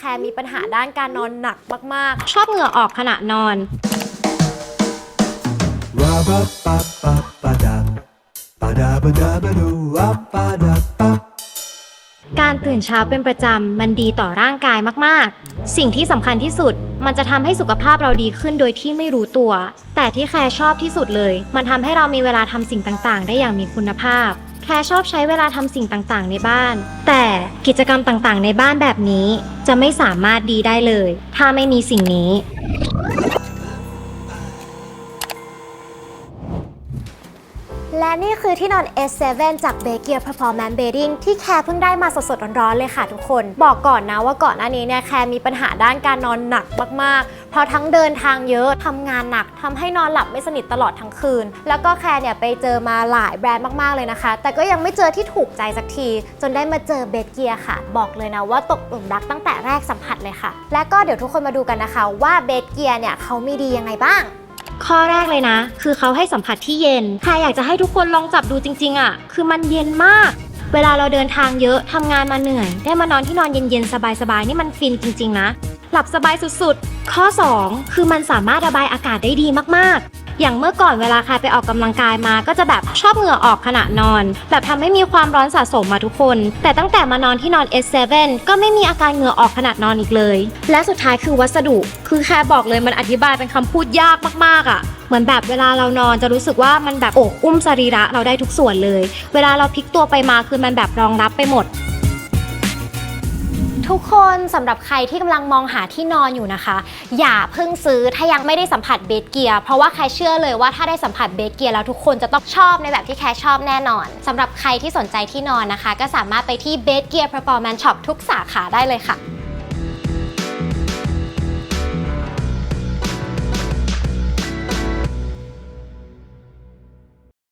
แคร์มีปัญหาด้านการนอนหนักมากชอบเหงื่อออกขณะนอน Ra-ba-ba-ba-ba-da. Ba-da-ba-da-ba-doo. Ra-ba-da-ba. การตื่นเช้าเป็นประจำมันดีต่อร่างกายมากๆ สิ่งที่สำคัญที่สุด มันจะทำให้สุขภาพเราดีขึ้นโดยที่ไม่รู้ตัว แต่ที่แคร์ชอบที่สุดเลย มันทำให้เรามีเวลาทำสิ่งต่างๆ ได้อย่างมีคุณภาพ แค่ชอบใช้เวลาทำสิ่งต่างๆ ในบ้าน แต่กิจกรรมต่างๆ ในบ้านแบบนี้จะไม่สามารถดีได้เลย ถ้าไม่มีสิ่งนี้ และนี่คือที่นอน S7 จาก b a k i e r Performance Bedding ที่แคร์เพิ่งได้มาสดๆร้อนๆเลยค่ะทุกคน บอกก่อนนะว่าก่อนหน้านี้เนี่ยแคร์มีปัญหาด้านการนอนหนักมากๆ เพราะทั้งเดินทางเยอะทำงานหนักทำให้นอนหลับไม่สนิทตลอดทั้งคืน แล้วก็แคร์เนี่ยไปเจอมาหลายแบรนด์มากๆเลยนะคะ แต่ก็ยังไม่เจอที่ถูกใจสักที จนได้มาเจอเบเกียค่ะ บอกเลยนะว่าตกหลุมรักตั้งแต่แรกสัมผัสเลยค่ะ และก็เดี๋ยวทุกคนมาดูกันนะคะ ว่าเบเกียเนี่ยเขามีดียังไงบ้าง ข้อแรกเลยนะ คือเขาให้สัมผัสที่เย็นใครอยากจะให้ทุกคนลองจับดูจริง ๆอะ่ะ คือมันเย็นมาก เวลาเราเดินทางเยอะทำงานมาเหนื่อย ได้มานอนที่นอนเย็นๆสบายๆนี่มันฟินจริง ๆ นะ หลับสบายสุดๆ ข้อ 2 คือมันสามารถระบายอากาศได้ดีมากๆ อย่างเมื่อก่อนเวลาใครไปออกกำลังกายมา ก็จะแบบชอบเหงื่อออกขณะนอน แบบทำให้มีความร้อนสะสมมาทุกคน แต่ตั้งแต่มานอนที่นอน S7 ก็ไม่มีอาการเหงื่อออกขณะนอนอีกเลย และสุดท้ายคือวัสดุ คือแค่บอกเลยมันอธิบายเป็นคำพูดยากมากๆอะเหมือนแบบเวลาเรานอนจะรู้สึกว่ามันแบบอบอุ้มสรีระเราได้ทุกส่วนเลย เวลาเราพลิกตัวไปมาคือมันแบบรองรับไปหมด ทุกคนสำหรับใครที่กำลังมองหาที่นอนอยู่นะคะ อย่าเพิ่งซื้อถ้ายังไม่ได้สัมผัสเบสเกียร์เพราะว่าแครเชื่อเลยว่าถ้าได้สัมผัสเบสเกียร์แล้วทุกคนจะต้องชอบในแบบที่แคชอบแน่นอนสำหรับใครที่สนใจที่นอนนะคะ ก็สามารถไปที่เบสเกียร์ performance shop ทุกสาขาได้เลยค่ะ